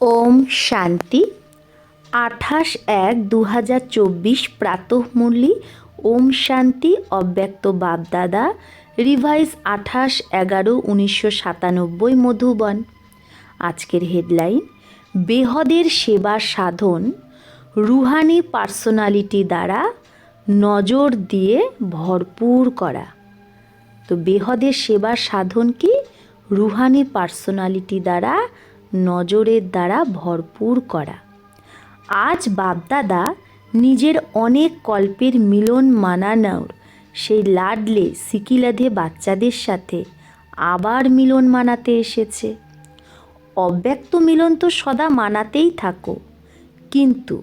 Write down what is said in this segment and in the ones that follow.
ওম শান্তি। আঠাশ এক দু হাজার চব্বিশ প্রাতঃমূল্যি ওম শান্তি অব্যক্ত বাপদাদা রিভাইজ আঠাশ এগারো উনিশশো সাতানব্বই মধুবন। আজকের হেডলাইন, বেহদের সেবা সাধন, রুহানি পার্সোনালিটি দ্বারা নজর দিয়ে ভরপুর করা। তো বেহদের সেবা সাধন কি? রুহানি পার্সোনালিটি দ্বারা নজরের দ্বারা ভরপুর করা। আজ বাপদাদা নিজের অনেক কল্পের মিলন মানানোর সেই লাডলে সিকিলাধে বাচ্চাদের সাথে আবার মিলন মানাতে এসেছে। অব্যক্ত মিলন তো সদা মানাতেই থাকো, কিন্তু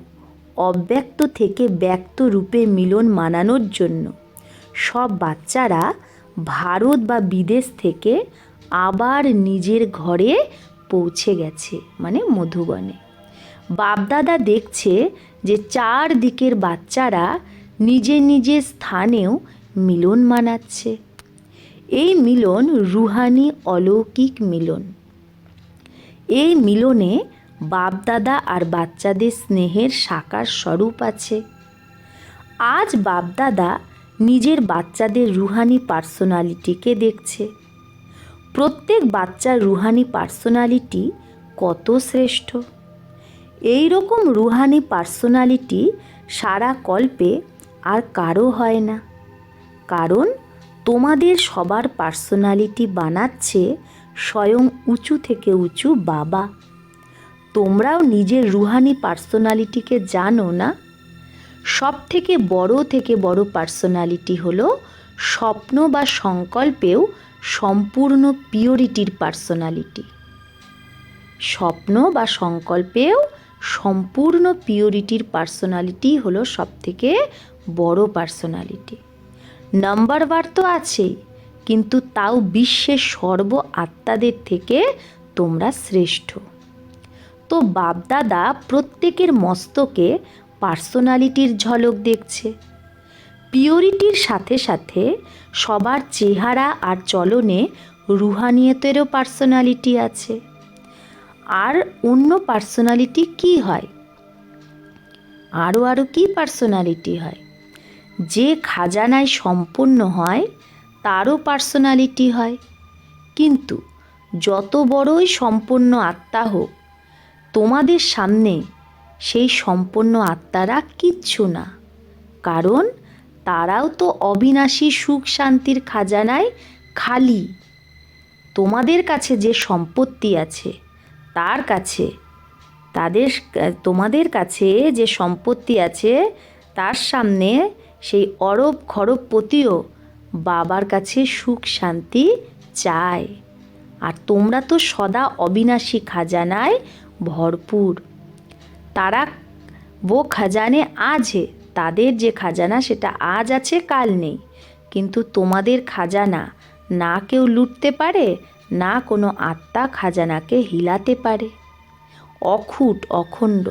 অব্যক্ত থেকে ব্যক্ত রূপে মিলন মানানোর জন্য সব বাচ্চারা ভারত বা বিদেশ থেকে আবার নিজের ঘরে পৌঁছে গেছে মানে মধুবনে। বাপদাদা দেখছে যে চার দিকের বাচ্চারা নিজের নিজের স্থানেও মিলন মানাচ্ছে। এই মিলন রুহানি অলৌকিক মিলন। এই মিলনে বাপদাদা আর বাচ্চাদের স্নেহের সাকার স্বরূপ আছে। আজ বাপদাদা নিজের বাচ্চাদের রুহানি পার্সোনালিটিকে দেখছে। প্রত্যেক বাচ্চার রুহানি পার্সোনালিটি কত শ্রেষ্ঠ? এই রকম রুহানি পার্সোনালিটি সারা কল্পে আর কারও হয় না। কারণ তোমাদের সবার পার্সোনালিটি বানাচ্ছে স্বয়ং উঁচু থেকে উঁচু বাবা। তোমরাও নিজের রুহানি পার্সোনালিটিকে জানো না? সব থেকে বড় থেকে বড় পার্সোনালিটি হলো স্বপ্ন বা সংকল্পেও সম্পূর্ণ পিওরিটির পার্সোনালিটি স্বপ্ন বা সংকল্পেও সম্পূর্ণ পিওরিটির পার্সোনালিটি হলো সবথেকে বড় পার্সোনালিটি নাম্বার বার তো আছেই, কিন্তু তাও বিশ্বের সর্ব আত্মাদের থেকে তোমরা শ্রেষ্ঠ। তো বাপদাদা প্রত্যেকের মস্তকে পার্সোনালিটির ঝলক দেখছে। পিওরিটির সাথে সাথে সবার চেহারা আর চলনে রুহানিয়তেরও পার্সোনালিটি আছে। আর অন্য পার্সোনালিটি কি হয়? আরও আরও কী পার্সোনালিটি হয়? যে খাজানায় সম্পূর্ণ হয়, তারও পার্সোনালিটি হয়। কিন্তু যত বড়ই সম্পন্ন আত্মা হোক, তোমাদের সামনে সেই সম্পন্ন আত্মারা কিচ্ছু না। কারণ তারাও তো অবিনাশী সুখ শান্তির খাজানায় খালি। তোমাদের কাছে যে সম্পত্তি আছে, তার কাছে, তাদের, তোমাদের কাছে যে সম্পত্তি আছে, তার সামনে সেই অরব খরবপতিও বাবার কাছে সুখ শান্তি চায়। আর তোমরা তো সদা অবিনাশী খাজানায় ভরপুর। তারা वो খাজানে হে তাদের যে খাজানা সেটা আজ আছে, কাল নেই। কিন্তু তোমাদের খাজানা না কেউ লুটতে পারে, না কোনো আত্মা খাজানাকে হিলাতে পারে। অখুট, অখণ্ড।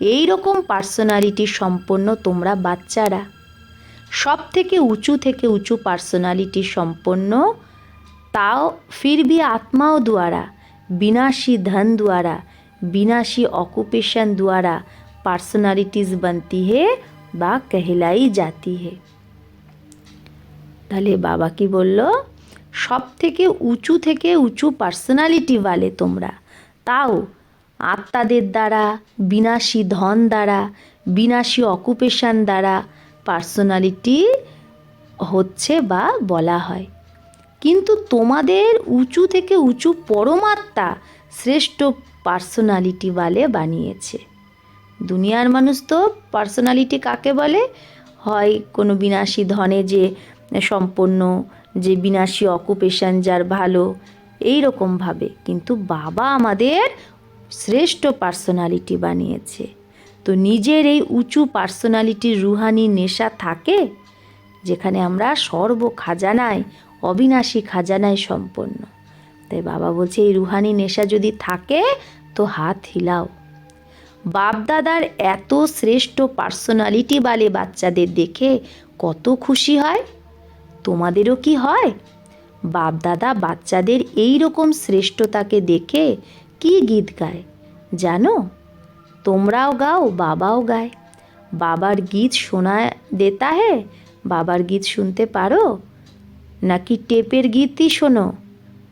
এই রকম পার্সোনালিটি সম্পন্ন তোমরা বাচ্চারা। সব থেকে উঁচু থেকে উঁচু পার্সোনালিটি সম্পন্ন তাও ফিরবি আত্মাও দ্বারা বিনাশী ধন দ্বারা বিনাশী অকুপেশন দ্বারা द्वारा पार्सोनालिटीज़ बनती है বা कहलाई जाती है তাহলে বাবা কি বলল সব থেকে উঁচু থেকে উঁচু পার্সোনালিটি বলে তোমরা তাও আত্মাদের দ্বারা বিনাশী ধন দ্বারা বিনাশী অকুপেশন দ্বারা পার্সোনালিটি হচ্ছে বা বলা হয় কিন্তু তোমাদের উঁচু থেকে উঁচু পরমাত্মা শ্রেষ্ঠ পার্সোনালিটি বলে বানিয়েছে দুনিয়ার মানুষ তো পার্সোনালিটি কাকে বলে? হয় কোনো বিনাশী ধনে যে সম্পন্ন, যে বিনাশী অকুপেশন যার ভালো এই রকমভাবে কিন্তু বাবা আমাদের শ্রেষ্ঠ পার্সোনালিটি বানিয়েছে। তো নিজের এই উঁচু পার্সোনালিটির রুহানি নেশা থাকে, যেখানে আমরা সর্ব খাজানায়, অবিনাশী খাজানায় সম্পন্ন। তাই বাবা বলছে, এই রুহানি নেশা যদি থাকে, তো হাত হিলাও। বাপদাদার এত শ্রেষ্ঠ পার্সোনালিটি বালে বাচ্চাদের দেখে কত খুশি হয়? তোমাদেরও কি হয়? বাপদাদা বাচ্চাদের এই রকম শ্রেষ্ঠতাকে দেখে কি গীত গায়, জানো? তোমরাও গাও, বাবাও গায়। বাবার গীত শোনা দেতা হে, বাবার গীত শুনতে পারো? নাকি টেপের গীতই শোনো?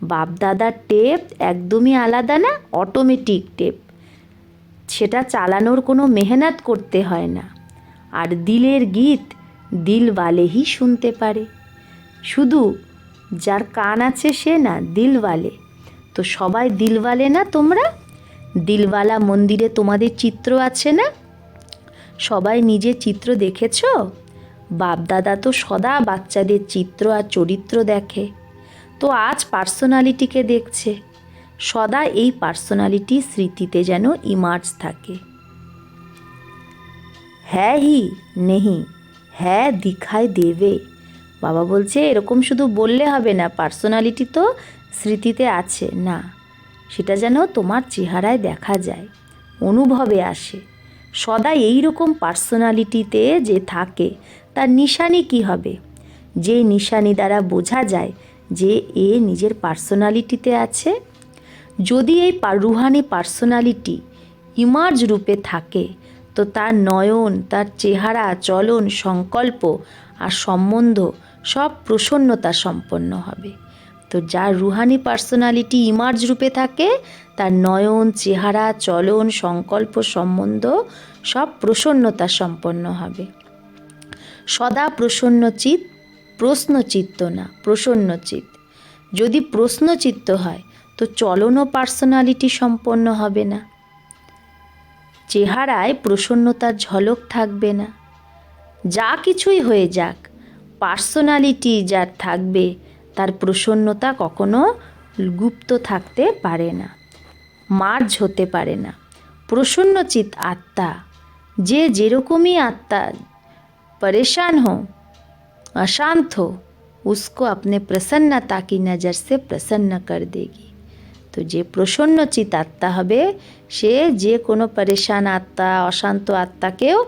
বাপদাদার টেপ একদমই আলাদা না অটোমেটিক টেপ? সেটা চালানোর কোনো মেহনত করতে হয় না। আর দিলের গীত দিলওয়ালেই শুনতে পারে। শুধু যার কান আছে সে না দিলওয়ালে তো সবাই দিলওয়ালে না তোমরা? দিলওয়ালা মন্দিরে তোমাদের চিত্র আছে না? সবাই নিজের চিত্র দেখেছ? বাপদাদা তো সদা বাচ্চাদের চিত্র আর চরিত্র দেখে। তো আজ পার্সোনালিটিকে দেখছে? সদা এই পার্সোনালিটি স্মৃতিতে যেন ইমার্জ থাকে। হ্যাঁ হি, নেহি হ্যাঁ দিখাই দেবে। বাবা বলছে, এরকম শুধু বললে হবে না, পার্সোনালিটি তো স্মৃতিতে আছে, না। সেটা যেন তোমার চেহারায় দেখা যায়, অনুভবে আসে। সদা এই রকম পার্সোনালিটিতে যে থাকে, তার নিশানি কি হবে? যে নিশানি দ্বারা বোঝা যায় যে এ নিজের পার্সোনালিটিতে আছে যদি এই রুহানি পার্সোনালিটি ইমার্জ রূপে থাকে, তো তার নয়ন, তার চেহারা, চলন, সংকল্প আর সম্বন্ধ সব প্রসন্নতা সম্পন্ন হবে। তো যার রুহানি পার্সোনালিটি ইমার্জ রূপে থাকে, তার নয়ন, চেহারা, চলন, সংকল্প, সম্বন্ধ সব প্রসন্নতা সম্পন্ন হবে। সদা প্রসন্নচিত প্রশ্নচিত্ত না প্রসন্নচিত যদি প্রশ্নচিত্ত হয় তো চলনও পার্সোনালিটি সম্পন্ন হবে না চেহারায় প্রসন্নতার ঝলক থাকবে না যা কিছুই হয়ে যাক পার্সোনালিটি যার থাকবে তার প্রসন্নতা কখনো গুপ্ত থাকতে পারে না মার্জ হতে পারে না প্রসন্নচিত আত্মা যে যেরকমই আত্মা परेशान हो अशांत हो उसको अपने प्रसन्नता की नज़र से प्रसन्न कर देगी তো যে প্রসন্ন চিত আত্মা হবে, সে যে কোনো পরেশান আত্মা, অশান্ত আত্মাকেও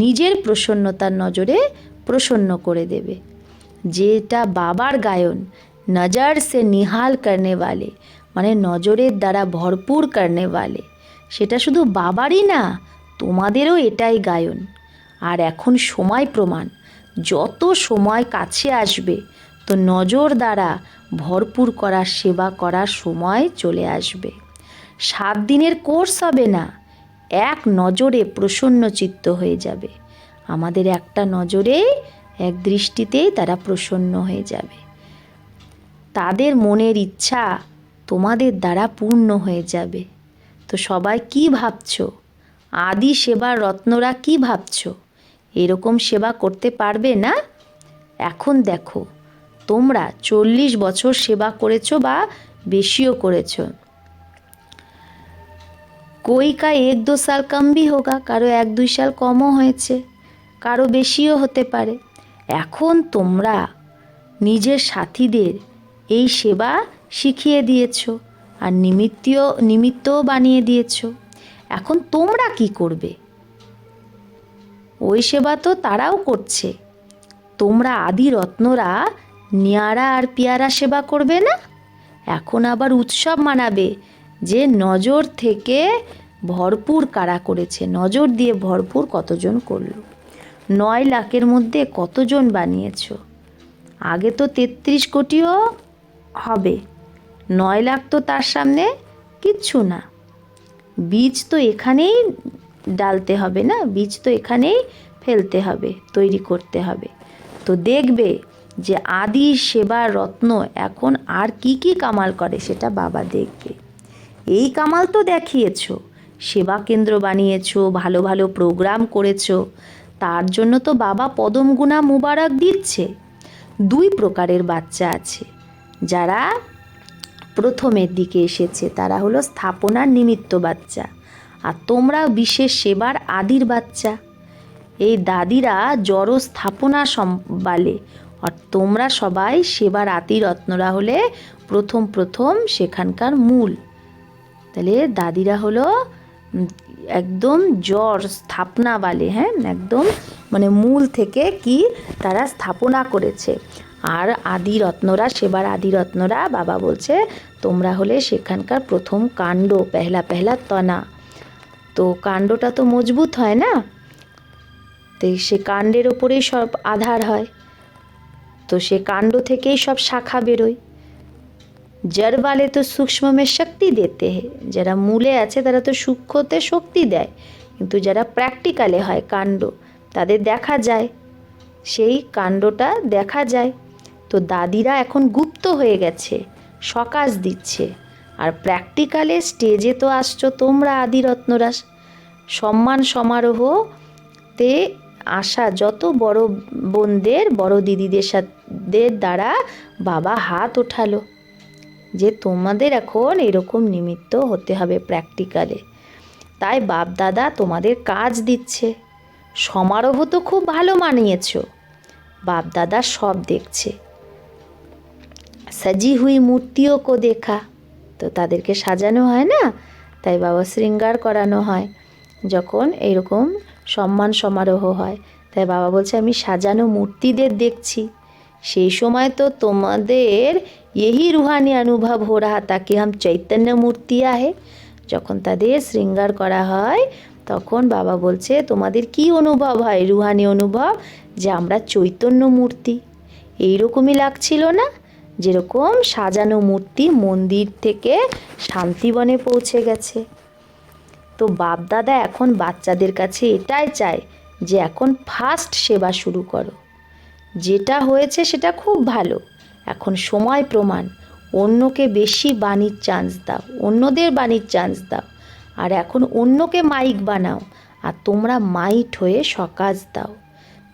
নিজের প্রসন্নতার নজরে প্রসন্ন করে দেবে। যেটা বাবার গায়ন, নজর সে নিহাল করনে বালে মানে নজরের দ্বারা ভরপুর করনে বালে সেটা শুধু বাবারই না, তোমাদেরও এটাই গায়ন। আর এখন সময় প্রমাণ, যত সময় কাছে আসবে, তো নজর দ্বারা ভরপুর করার সেবা করার সময় চলে আসবে। সাত দিনের কোর্স হবে না, এক নজরে প্রসন্ন চিত্ত হয়ে যাবে। আমাদের একটা নজরে এক দৃষ্টিতেই তারা প্রসন্ন হয়ে যাবে। তাদের মনের ইচ্ছা তোমাদের দ্বারা পূর্ণ হয়ে যাবে। তো সবাই কি ভাবছ? আদি সেবার রত্নরা কি ভাবছ? এরকম সেবা করতে পারবে না? এখন দেখো। তোমরা চল্লিশ বছর সেবা করেছো বা বেশিও করেছো कोई का एक दो साल कम भी होगा কারো এক দুই সাল কমও হয়েছে কারো বেশিও হতে পারে এখন তোমরা নিজের সাথীদের এই সেবা শিখিয়ে দিয়েছো আর নিমিত্তও নিমিত্তও বানিয়ে দিয়েছো এখন তোমরা কি করবে ওই সেবা তো তারাও করছে তোমরা আদি রত্নরা নিয়ারা আর পিয়ারা সেবা করবে না? এখন আবার উৎসব মানাবে। যে নজর থেকে ভরপুর কারা করেছে? নজর দিয়ে ভরপুর কতজন করল? নয় লাখের মধ্যে কতজন বানিয়েছ? আগে তো তেত্রিশ কোটিও হবে। নয় লাখ তো তার সামনে কিচ্ছু না। বীজ তো এখানেই ডালতে হবে না? বীজ তো এখানেই ফেলতে হবে, তৈরি করতে হবে। তো দেখবে যে আদি সেবার রত্ন এখন আর কি কি কামাল করে সেটা বাবা দেখবে। এই কামাল তো দেখিয়েছো, সেবা কেন্দ্র বানিয়েছো, ভালো ভালো প্রোগ্রাম করেছ, তার জন্য তো বাবা পদমগুণা মুবারক দিচ্ছে। দুই প্রকারের বাচ্চা আছে, যারা প্রথমের দিকে এসেছে, তারা হলো স্থাপনার নিমিত্ত বাচ্চা, আর তোমরা বিশেষ সেবার আদির বাচ্চা। এই দাদিরা জড় স্থাপনা সম্বালে আর তোমরা সবাই সেবার আতি রত্নরা হলে প্রথম প্রথম সেখানকার মূল। তাহলে দাদিরা হলো একদম জ্বর স্থাপনা বালে হ্যাঁ? একদম মানে মূল থেকে কি তারা স্থাপনা করেছে। আর আদি রত্নরা, সেবার আদি রত্নরা, বাবা বলছে, তোমরা হলে সেখানকার প্রথম কাণ্ড, পেহলা পেহলা তনা। তো কাণ্ডটা তো মজবুত হয় না? তো সে কাণ্ডের ওপরেই সব আধার হয়। তো সে কাণ্ড থেকেই সব শাখা বেরোয়। জড় वाले তো সূক্ষ্ম মে শক্তি দেতে হে। যারা মূলে আছে, তারা তো সূক্ষ্মতে শক্তি দেয়। কিন্তু যারা প্র্যাকটিক্যালে হয় কাণ্ড, তাদের দেখা যায়। সেই কাণ্ডটা দেখা যায়। তো দাদিরা এখন গুপ্ত হয়ে গেছে, সকাশ দিচ্ছে। আর প্র্যাকটিক্যালে স্টেজে তো আসছো তোমরা আদিরত্নরা সম্মান সমারোহতে আসা যত বড় বোনদের, বড় দিদিদের সাথে দ্বারা বাবা হাত ওঠালো যে তোমাদের এখন এরকম নিমিত্ত হতে হবে প্র্যাকটিক্যালে তাই বাপ দাদা তোমাদের কাজ দিচ্ছে। সমারোহ তো খুব ভালো মানিয়েছো। বাপ দাদা সব দেখছে। সাজি হুই মূর্তিও কো দেখা। তো তাদেরকে সাজানো হয় না? তাই বাবা শৃঙ্গার করানো হয়। যখন এরকম সম্মান সমারোহ হয়। তাই বাবা বলছে, আমি সাজানো মূর্তিদের দেখছি। সেই সময় তো তোমাদের এই রুহানি অনুভব হো রাহা, তাকে হাম চৈতন্য মূর্তি আহে। যখন তাদের শৃঙ্গার করা হয়, তখন বাবা বলছে, তোমাদের কি অনুভব হয়, রুহানি অনুভব, যে আমরা চৈতন্য মূর্তি? এইরকমই লাগছিল না? যেরকম সাজানো মূর্তি মন্দির থেকে শান্তিবনে পৌঁছে গেছে। তো বাপদাদা এখন বাচ্চাদের কাছে এটাই চায় যে এখন ফার্স্ট সেবা শুরু করো। যেটা হয়েছে সেটা খুব ভালো। এখন সময় প্রমাণ। অন্যকে বেশি বাণীর চান্স দাও, অন্যদের বাণীর চান্স দাও। আর এখন অন্যকে মাইক বানাও, আর তোমরা মাইট হয়ে সকাশ দাও।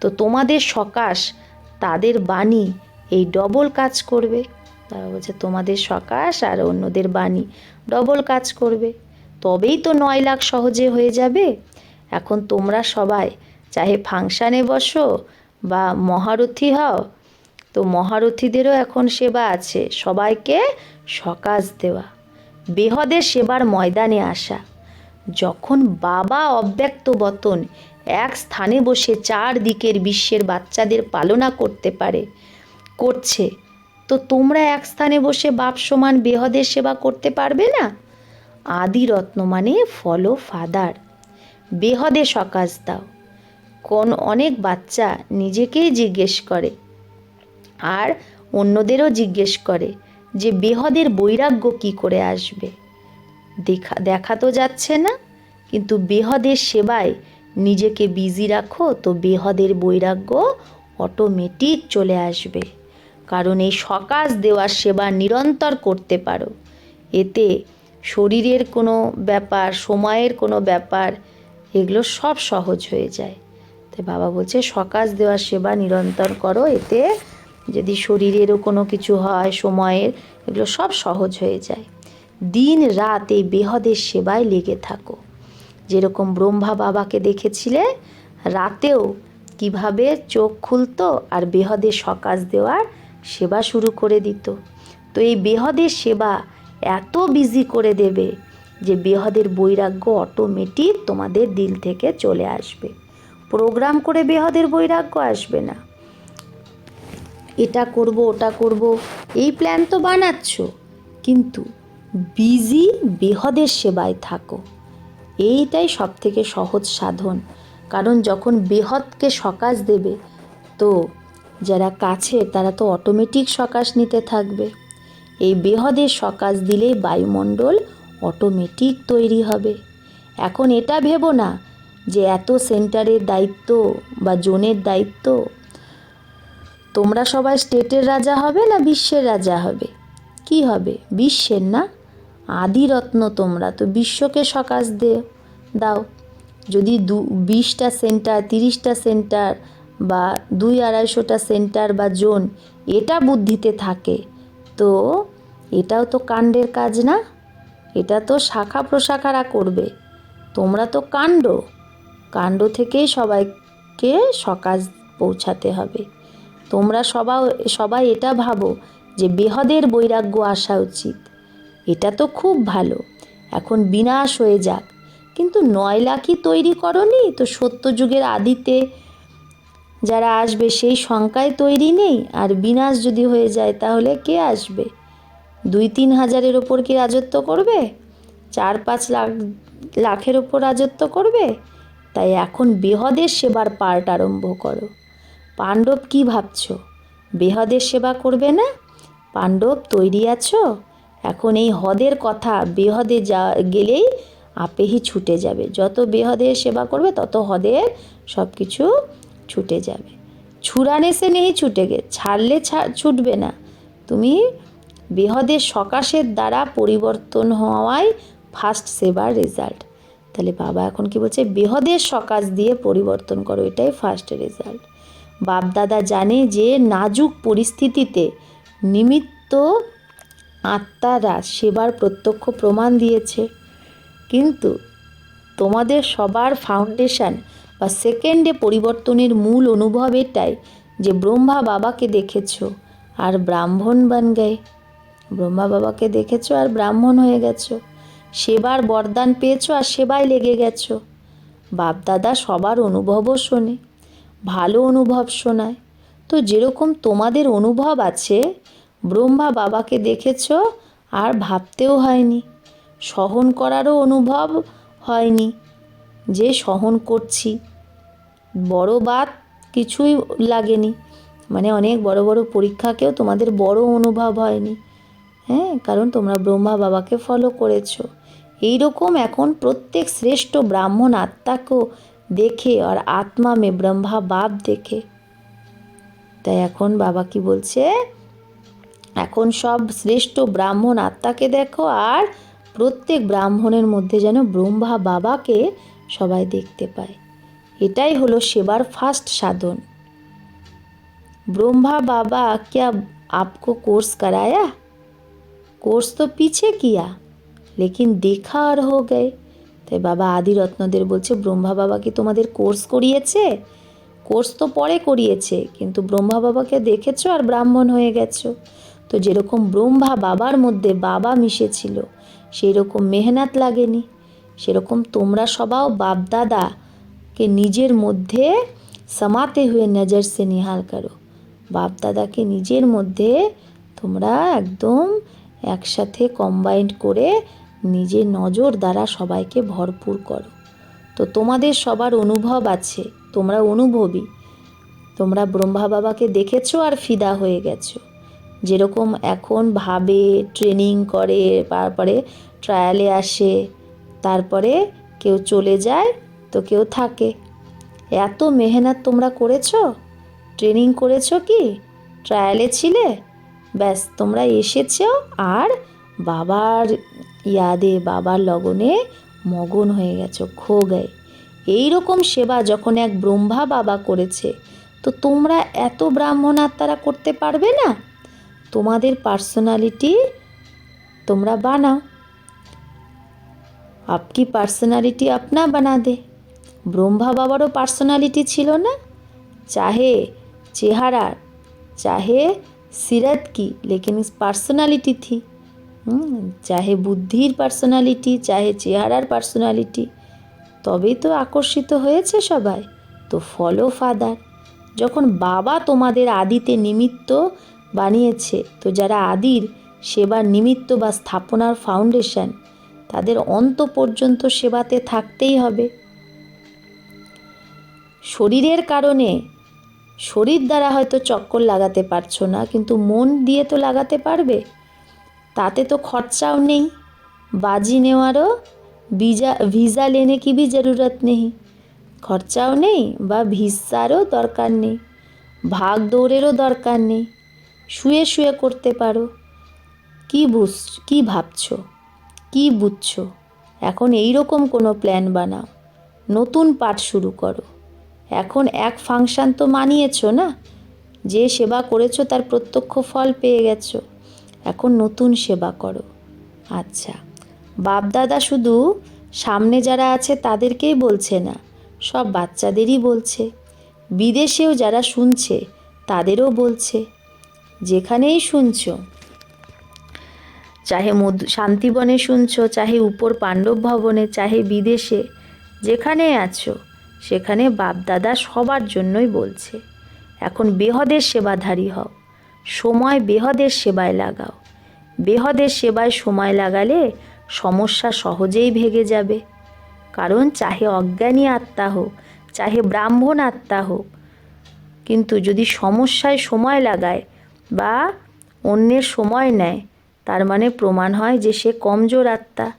তো তোমাদের সকাশ, তাদের বাণী, এই ডবল কাজ করবে। তারা বলছে, তোমাদের সকাশ আর অন্যদের বাণী ডবল কাজ করবে। তবেই তো নয় লাখ সহজে হয়ে যাবে। এখন তোমরা সবাই চাহে ফাংশানে বসো বা মহারথী হও। তো মহারথীদেরও এখন সেবা আছে, সবাইকে সকাশ দেওয়া। বেহদের সেবার ময়দানে আসা। যখন বাবা অব্যক্ত বতন এক স্থানে বসে চার দিকের বিশ্বের বাচ্চাদের পালনা করতে পারে, করছে, তো তোমরা এক স্থানে বসে বাপ সমান বেহদের সেবা করতে পারবে না? আদি রত্ন মানে ফলো ফাদার। বেহদে সকাশ দাও। কোন অনেক বাচ্চা নিজেকেই জিজ্ঞেস করে আর অন্যদেরও জিজ্ঞেস করে যে বেহদের বৈরাগ্য কি করে আসবে। দেখা দেখা তো যাচ্ছে না, কিন্তু বেহদের সেবায় নিজেকে বিজি রাখো তো বেহদের বৈরাগ্য অটোমেটিক চলে আসবে। কারণ এই সকাশ দেওয়ার সেবা নিরন্তর করতে পারো। এতে শরীরের কোনো ব্যাপার, সময়ের কোনো ব্যাপার, এগুলো সব সহজ হয়ে যায়। তাই বাবা বলছে, সকাশ দেওয়ার সেবা নিরন্তর করো, এতে যদি শরীরেরও কোনো কিছু হয়, সময়ের, এগুলো সব সহজ হয়ে যায়। দিন রাত এই বেহদের সেবায় লেগে থাকো। যেরকম ব্রহ্মা বাবাকে দেখেছিলে, রাতেও কীভাবে চোখ খুলতো আর বেহদের সকাশ দেওয়ার সেবা শুরু করে দিত। তো এই বেহদের সেবা এত বিজি করে দেবে যে বেহদের বৈরাগ্য অটোমেটিক তোমাদের দিল থেকে চলে আসবে। প্রোগ্রাম করে বেহদের বৈরাগ্য আসবে না। এটা করব, ওটা করব, এই প্ল্যান তো বানাচ্ছ। কিন্তু বিজি বেহদের সেবায় থাকো। এইটাই সব থেকে সহজ সাধন। কারণ যখন বেহদকে সকাশ দেবে, তো যারা কাছে তারা তো অটোমেটিক সকাশ নিতে থাকবে। এই বেহদের সকাশ দিলেই বায়ুমণ্ডল অটোমেটিক তৈরি হবে। এখন এটা ভেবো না যে এত সেন্টারের দায়িত্ব বা জোনের দায়িত্ব, তোমরা সবাই স্টেটের রাজা হবে না বিশ্বের রাজা হবে? কি হবে? বিশ্বের না? আদিরত্ন তোমরা, তো বিশ্বকে সকাশ দে, দাও। যদি দু, বিশটা সেন্টার তিরিশটা সেন্টার বা দুই আড়াইশোটা সেন্টার বা জোন, এটা বুদ্ধিতে থাকে তো এটাও তো কাণ্ডের কাজ না? এটা তো শাখা প্রশাখারা করবে। তোমরা তো কাণ্ড। কাণ্ড থেকেই সবাইকে সকাজ পৌঁছাতে হবে। তোমরা সবাই সবাই এটা ভাবো যে বেহদের বৈরাগ্য আসা উচিত। এটা তো খুব ভালো। এখন বিনাশ হয়ে যাক। কিন্তু নয় লাখই তৈরি করনি? তো সত্যযুগের আদিতে যারা আসবে সেই সংখ্যায় তৈরি নেই, আর বিনাশ যদি হয়ে যায় তাহলে কে আসবে? দুই তিন হাজারের ওপর কি রাজত্ব করবে? চার পাঁচ লাখ, লাখের ওপর রাজত্ব করবে? তাই এখন বেহদের সেবার পার্ট আরম্ভ করো। পাণ্ডব কি ভাবছ? বেহদের সেবা করবে না? পাণ্ডব তৈরি আছো? এখন এই হদের কথা বেহদে যা, গেলেই আপেহি ছুটে যাবে। যত বেহদের সেবা করবে, তত হদের সব কিছু ছুটে যাবে। ছুরানে সে নেই ছুটে গে, ছাড়লে ছুটবে না। তুমি বেহদের সকাশের দ্বারা পরিবর্তন হওয়াই ফার্স্ট সেবার রেজাল্ট তাহলে বাবা এখন কি বলছে? বেহদের সকাশ দিয়ে পরিবর্তন করো, এটাই ফার্স্ট রেজাল্ট বাপদাদা জানে যে নাজুক পরিস্থিতিতে নিমিত্ত আত্মারা সেবার প্রত্যক্ষ প্রমাণ দিয়েছে। কিন্তু তোমাদের সবার ফাউন্ডেশন বা সেকেন্ডে পরিবর্তনের মূল অনুভব এটাই যে ব্রহ্মা বাবাকে দেখেছ আর ব্রাহ্মণ বান গায়ে। ব্রহ্মা বাবাকে দেখেছ আর ব্রাহ্মণ হয়ে গেছো। সেবার বরদান পেয়েছ আর সেবায় লেগে গেছো। বাপদাদা সবার অনুভবও শোনে, ভালো অনুভব শোনায়। তো যেরকম তোমাদের অনুভব আছে, ব্রহ্মা বাবাকে দেখেছ আর ভাবতেও হয়নি, সহন করারও অনুভব হয়নি। যে সহন করছি বড় বাত কিছুই লাগেনি। মানে অনেক বড় বড় পরীক্ষাকেও তোমাদের বড় অনুভব হয়নি। হ্যাঁ কারণ তোমরা ব্রহ্মা বাবাকে ফলো করেছ। এই রকম এখন প্রত্যেক শ্রেষ্ঠ ব্রাহ্মণ আত্মাকেও দেখে আর আত্মা মে ব্রহ্মা বাপ দেখে। তাই এখন বাবা কি বলছে? এখন সব শ্রেষ্ঠ ব্রাহ্মণ আত্মাকে দেখো আর প্রত্যেক ব্রাহ্মণের মধ্যে যেন ব্রহ্মা বাবাকে সবাই দেখতে পায়। এটাই হলো সেবার ফার্স্ট সাধন ब्रह्मा बाबा क्या आपको कोर्स कराया कोर्स तो पीछे किया लेकिन देखा और हो गए তাই বাবা আদি রত্নদের বলছে ব্রহ্মা বাবা কি তোমাদের কোর্স করিয়েছে কোর্স তো পরে করিয়েছে কিন্তু ব্রহ্মা বাবাকে দেখেছো আর ব্রাহ্মণ হয়ে গেছো তো যেরকম ব্রহ্মা বাবার মধ্যে বাবা মিশেছিল সেই রকম মেহনত লাগেনি সেরকম তোমরা সবাও বাপদাদাকে নিজের মধ্যে সমাতে হুয়ে নজর সে নিহাল করো। বাপ দাদাকে নিজের মধ্যে তোমরা একদম একসাথে কম্বাইন্ড করে নিজের নজর দ্বারা সবাইকে ভরপুর করো। তো তোমাদের সবার অনুভব আছে, তোমরা অনুভবী। তোমরা ব্রহ্মা বাবাকে দেখেছ আর ফিদা হয়ে গেছো। যেরকম এখন ভাবে ট্রেনিং করে, তারপরে ট্রায়ালে আসে, তারপরে কেউ চলে যায় তো কেউ থাকে। এত মেহনত তোমরা করেছ? ট্রেনিং করেছ কি? ট্রায়ালে ছিলে? ব্যাস, তোমরা এসেছ আর বাবার ইয়াদে, বাবার লগনে মগন হয়ে গেছো, খো গায়ে। এই রকম সেবা যখন এক ব্রহ্মা বাবা করেছে, তো তোমরা এত ব্রাহ্মণ আত্মারা করতে পারবে না? তোমাদের পার্সোনালিটি তোমরা বানাও। আপকি পার্সোনালিটি আপনা বানা দে। ব্রহ্মা বাবারও পার্সোনালিটি ছিল না? চাহে চেহারার চাহে সিরাত কি? লেকিন পার্সোনালিটি থি। চাহে বুদ্ধির পার্সোনালিটি চাহে চেহারার পার্সোনালিটি তবেই তো আকর্ষিত হয়েছে সবাই। তো ফলো ফাদার যখন বাবা তোমাদের আদিতে নিমিত্ত বানিয়েছে, তো যারা আদির সেবার নিমিত্ত বা স্থাপনার ফাউন্ডেশন তাদের অন্ত পর্যন্ত সেবাতে থাকতেই হবে। শরীরের কারণে শরীর দ্বারা হয়তো চক্কর লাগাতে পারছ না, কিন্তু মন দিয়ে তো লাগাতে পারবে। তাতে তো খরচাও নেই। বাজি নেওয়ারও ভিজা ভিসা লেনে কি ভি জরুরত নেই। খরচাও নেই বা ভিসারও দরকার নেই। ভাগ দৌড়েরও দরকার নেই। শুয়ে শুয়ে করতে পারো। কি বুঝ, কি ভাবছ? কি বুঝছ? এখন এই রকম কোনো প্ল্যান বানাও। নতুন পাঠ শুরু করো। এখন এক ফাংশন তো মানিয়েছো না? যে সেবা করেছ তার প্রত্যক্ষ ফল পেয়ে গেছো। এখন নতুন সেবা করো। আচ্ছা বাপদাদা শুধু সামনে যারা আছে তাদেরকেই বলছে না, সব বাচ্চাদেরই বলছে। বিদেশেও যারা শুনছে তাদেরও বলছে। যেখানেই শুনছো, চাহে মধু, শান্তিবনে শুনছো, চাহে উপর পাণ্ডব ভবনে, চাহে বিদেশে যেখানে আছো সেখানে বাপদাদা সবার জন্যই বলছে, এখন বেহদের সেবাধারী হও, সময় বেহদের সেবায় লাগাও। বেহদের সেবায় সময় লাগালে সমস্যা সহজেই ভেগে যাবে। কারণ চাহে অজ্ঞানী আত্মা হোক, চাহে ব্রাহ্মণ আত্মা হোক। কিন্তু যদি সমস্যায় সময় লাগায় বা অন্যের সময় নেয়, তার মানে প্রমাণ হয় যে সে কমজোর আত্মা,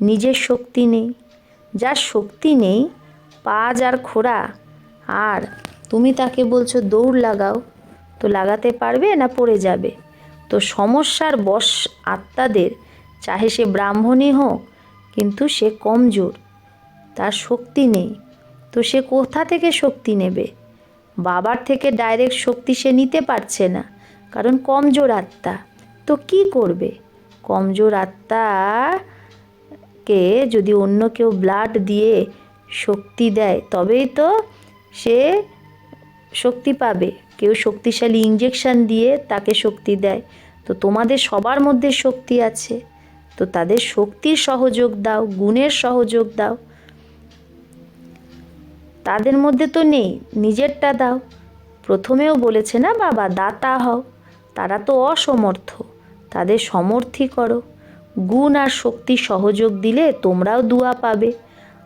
নিজের শক্তি নেই। যার শক্তি নেই পা যার খোড়া। আর তুমি তাকে বলছো, দৌড় লাগাও। তো লাগাতে পারবে না পড়ে যাবে? তো সমস্যার বশ আত্মাদের, চাহে সে ব্রাহ্মণই হোক, কিন্তু সে কমজোর। তার শক্তি নেই। তো সে কোথা থেকে শক্তি নেবে? বাবার থেকে ডাইরেক্ট শক্তি সে নিতে পারছে না, কারণ কমজোর আত্মা। তো কি করবে? কমজোর আত্মাকে যদি অন্য কেউ ব্লাড দিয়ে শক্তি দেয়, তবেই তো সে শক্তি পাবে। কেউ শক্তিশালী ইঞ্জেকশন দিয়ে তাকে শক্তি দেয়। তো তোমাদের সবার মধ্যে শক্তি আছে। তো তাদের শক্তির সহযোগ দাও, গুণের সহযোগ দাও। তাদের মধ্যে তো নেই, নিজেরটা দাও। প্রথমেও বলেছে না বাবা, দাতা হও। তারা তো অসমর্থ। তাদের সমর্থী করো। গুণ আর শক্তি সহযোগ দিলে তোমরাও দুয়া পাবে।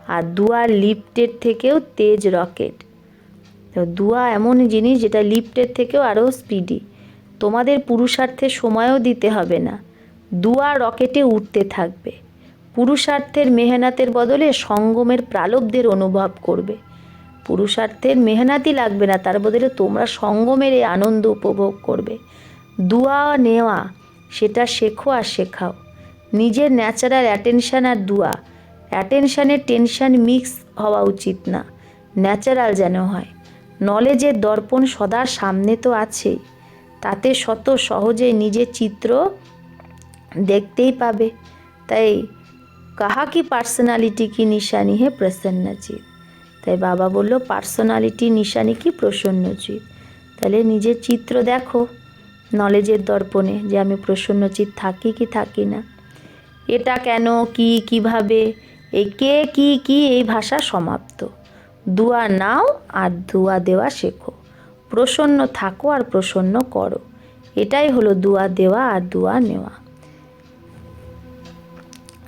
আর দুয়া লিফটের থেকেও তেজ রকেট তো দুয়া এমন জিনিস যেটা লিফটের থেকেও আরও স্পিডি তোমাদের পুরুষার্থে সময়ও দিতে হবে না। দুয়া রকেটে উঠতে থাকবে। পুরুষার্থের মেহনাতের বদলে সঙ্গমের প্রালব্ধের অনুভব করবে। পুরুষার্থের মেহনাতি লাগবে না, তার বদলে তোমরা সঙ্গমের এই আনন্দ উপভোগ করবে। দুয়া নেওয়া, সেটা শেখো আর শেখাও। নিজের ন্যাচারাল অ্যাটেনশান আর দুয়া অ্যাটেনশানের টেনশান মিক্স হওয়া উচিত না। ন্যাচারাল যেন হয়। নলেজের দর্পণ সদা সামনে তো আছেই তাতে শত সহজে নিজের চিত্র দেখতেই পাবে। তাই কাহা কি পার্সোনালিটি কি নিশানি হে প্রসন্নচিত তাই বাবা বলল, পার্সোনালিটি নিশানি কি প্রসন্নচিত তাহলে নিজের চিত্র দেখো। নলেজের দর্পণে যে আমি প্রসন্নচিত থাকি কি থাকি না। এটা কেন, কি, কীভাবে এই কে, কি কি এই ভাষা সমাপ্ত। দুয়া নাও আর দুয়া দেওয়া শেখো। প্রসন্ন থাকো আর প্রসন্ন করো। এটাই হলো দুয়া দেওয়া আর দুয়া নেওয়া।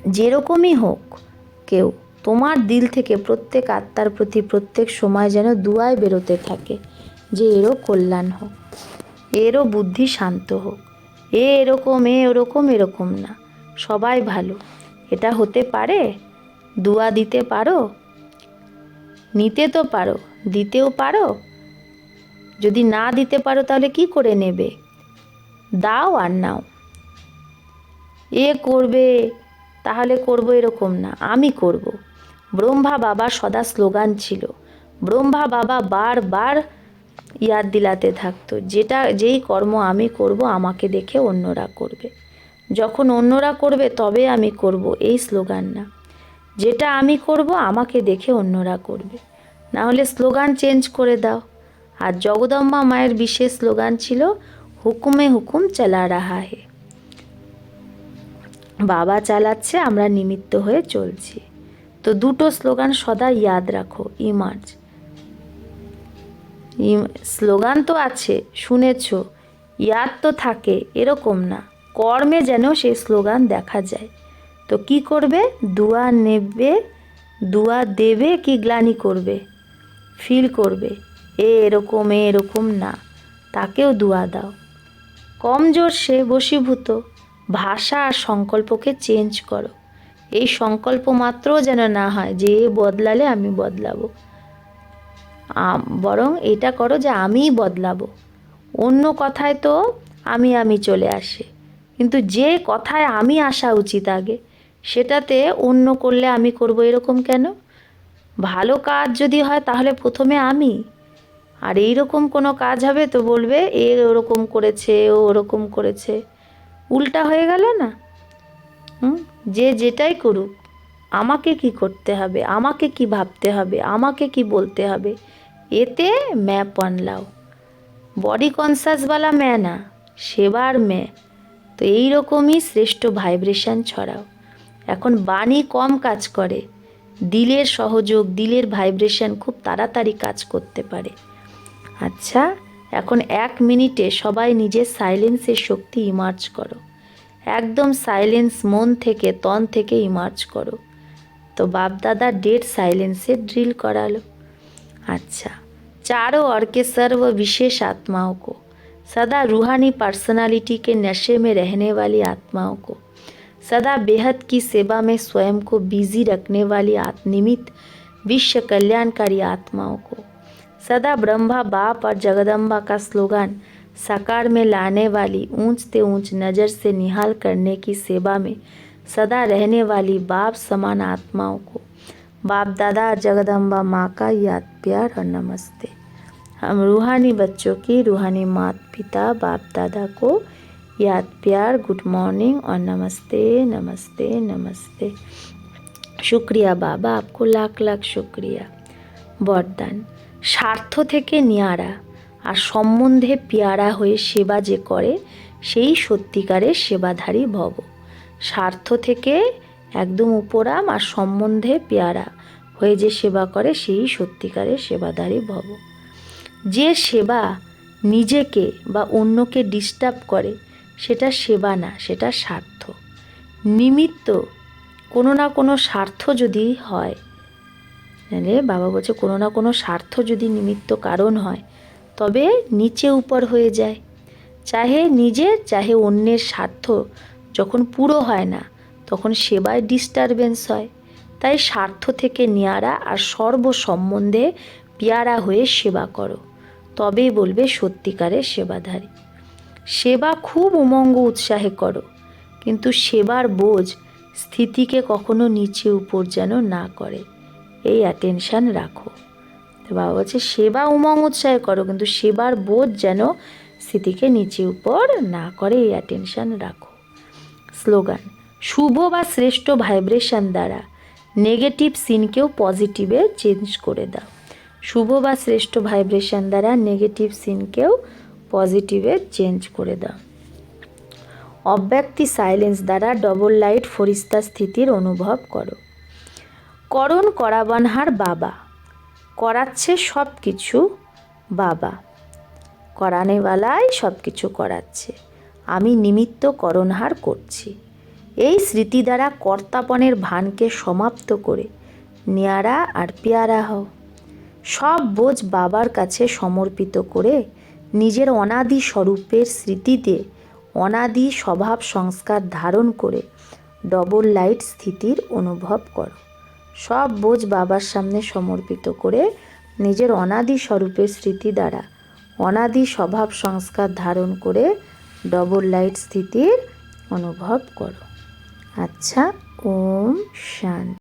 যেরকমই হোক কেউ, তোমার দিল থেকে প্রত্যেক আত্মার প্রতি প্রত্যেক সময় যেন দুয়ায় বেরোতে থাকে, যে এরও কল্যাণ হোক, এরও বুদ্ধি শান্ত হোক। এ এরকম, এ ওরকম, এরকম না। সবাই ভালো। এটা হতে পারে দুয়া দিতে পারো? নিতে তো পারো, দিতেও পারো। যদি না দিতে পারো তাহলে কি করে নেবে? দাও আর নাও। এ করবে, তাহলে করব এরকম না, আমি করব। ব্রহ্মা বাবা সদা স্লোগান ছিল। ব্রহ্মা বাবা বারবার ইয়াদ দিলাতে থাকতো, যেটা, যেই কর্ম আমি করব, আমাকে দেখে অন্যরা করবে। যখন অন্যরা করবে, তবে আমি করব, এই স্লোগান না। যেটা আমি করব, আমাকে দেখে অন্যরা করবে। না হলে স্লোগান চেঞ্জ করে দাও। আর জগদম্বা মায়ের বিশেষ স্লোগান ছিল, হুকুমে হুকুম চালা রাহা হে বাবা চালাচ্ছে, আমরা নিমিত্ত হয়ে চলছি। তো দুটো স্লোগান সদা ইয়াদ রাখো, ইমার্জ। স্লোগান তো আছে, শুনেছ। ইয়াদ তো থাকে, এরকম না। কর্মে যেন সেই স্লোগান দেখা যায়। তো কি করবে? দুয়া নেবে, দুয়া দেবে কি গ্লানি করবে? ফিল করবে, এ এরকম এ এরকম না, তাকেও দুয়া দাও। কমজোর সে বশীভূত, ভাষা আর সংকল্পকে চেঞ্জ করো। এই সংকল্প মাত্রও যেন না হয় যে এ বদলালে আমি বদলাবো। বরং এটা করো যে আমিই বদলাবো। অন্য কথায় তো আমি আমি চলে আসে। কিন্তু যে কথায় আমি আসা উচিত আগে সেটাতে অন্য করলে আমি করব এরকম কেন? ভালো কাজ যদি হয় তাহলে প্রথমে আমি। আর এই রকম কোনো কাজ হবে তো বলবে, এ ওরকম করেছে, ও ওরকম করেছে। উল্টা হয়ে গেল না? হুম? যে যেটাই করুক, আমাকে কি করতে হবে? আমাকে কি ভাবতে হবে? আমাকে কি বলতে হবে? এতে ম্যাপ বানলাও বডি কনসাসওয়ালা ম্যা না, সেবার ম্যা। তো এই রকমই শ্রেষ্ঠ ভাইব্রেশন ছড়াও। এখন বাণী কম কাজ করে দিলের সহযোগ দিলের ভাইব্রেশন খুব তাড়াতাড়ি কাজ করতে পারে আচ্ছা এখন এক মিনিটে সবাই নিজের সাইলেন্সের শক্তি ইমার্জ করো একদম সাইলেন্স মন থেকে তন থেকে ইমার্জ করো तो बाप दादा डेड साइलेंस से ड्रिल करा लो अच्छा चारों ओर के सर्व विशेष आत्माओं को सदा रूहानी पर्सनालिटी के नशे में रहने वाली आत्माओं को सदा बेहद की सेवा में स्वयं को बिज़ी रखने वाली आत्मनिमित विश्व कल्याणकारी आत्माओं को। सदा ब्रह्मा, बाप और जगदम्बा का स्लोगान, साकार में लाने वाली ऊंच ते ऊंच नज़र से निहाल करने की सेवा में सदा रहने वाली बाप समान आत्माओं को। बाप दादा और जगदम्बा माँ का याद, प्यार और नमस्ते। हम रूहानी बच्चों की रूहानी माता पिता बाप दादा को याद प्यार गुड मॉर्निंग और नमस्ते नमस्ते नमस्ते শুক্রিয়া বাবা আপকো লাখ লাখ শুক্রিয়া বরদান স্বার্থ থেকে নিয়ারা আর সম্বন্ধে পেয়ারা হয়ে সেবা যে করে সেই সত্যিকারের সেবাধারী ভব স্বার্থ থেকে একদম উপরাম আর সম্বন্ধে পেয়ারা হয়ে যে সেবা করে সেই সত্যিকারের সেবাধারী ভব যে সেবা নিজেকে বা অন্যকে ডিস্টার্ব করে সেটা সেবা না, সেটা স্বার্থ। নিমিত্ত কোনো না কোনো স্বার্থ যদি হয় মানে বাবা বলছে কোনো না কোনো স্বার্থ যদি নিমিত্ত কারণ হয়, তবে নিচে উপর হয়ে যায়। চাহে নিজের চাহে অন্যের স্বার্থ যখন পুরো হয় না, তখন সেবায় ডিস্টারবেন্স হয়। তাই স্বার্থ থেকে নিয়ারা আর সর্ব সম্বন্ধে পেয়ারা হয়ে সেবা করো। তবেই বলবে সত্যিকারের সেবাধারী। সেবা খুব উমঙ্গ উৎসাহে করো, কিন্তু সেবার বোঝ স্থিতিকে কখনো নিচে উপর যেন না করে। এই অ্যাটেনশান রাখো। তো বাবা বলছে, সেবা উমঙ্গ উৎসাহে করো, কিন্তু সেবার বোঝ যেন স্থিতিকে নিচে উপর না করে, এই অ্যাটেনশান রাখো। স্লোগান, শুভ বা শ্রেষ্ঠ ভাইব্রেশন দ্বারা নেগেটিভ সিনকেও পজিটিভে চেঞ্জ করে দাও। শুভ বা শ্রেষ্ঠ ভাইব্রেশন দ্বারা নেগেটিভ সিনকেও পজিটিভে চেঞ্জ করে দাও। অব্যক্তি সাইলেন্স দ্বারা ডবল লাইট ফরিস্তা স্থিতির অনুভব করো। করণ করাবানহার বাবা। করাচ্ছে সব কিছু বাবা। করানেওয়ালাই সব কিছু করাচ্ছে। আমি নিমিত্ত করণহার করছি। এই স্মৃতি দ্বারা কর্তাপনের ভানকে সমাপ্ত করে নেয়ারা আর পেয়ারা হও। সব বোঝ বাবার কাছে সমর্পিত করে নিজের অনাদি স্বরূপের স্মৃতিতে অনাদি স্বভাব সংস্কার ধারণ করে ডবল লাইট স্থিতির অনুভব করো। সব বোঝ বাবার সামনে সমর্পিত করে নিজের অনাদি স্বরূপের স্মৃতি দ্বারা অনাদি স্বভাব সংস্কার ধারণ করে ডবল লাইট স্থিতির অনুভব করো। আচ্ছা ওম শান্তি।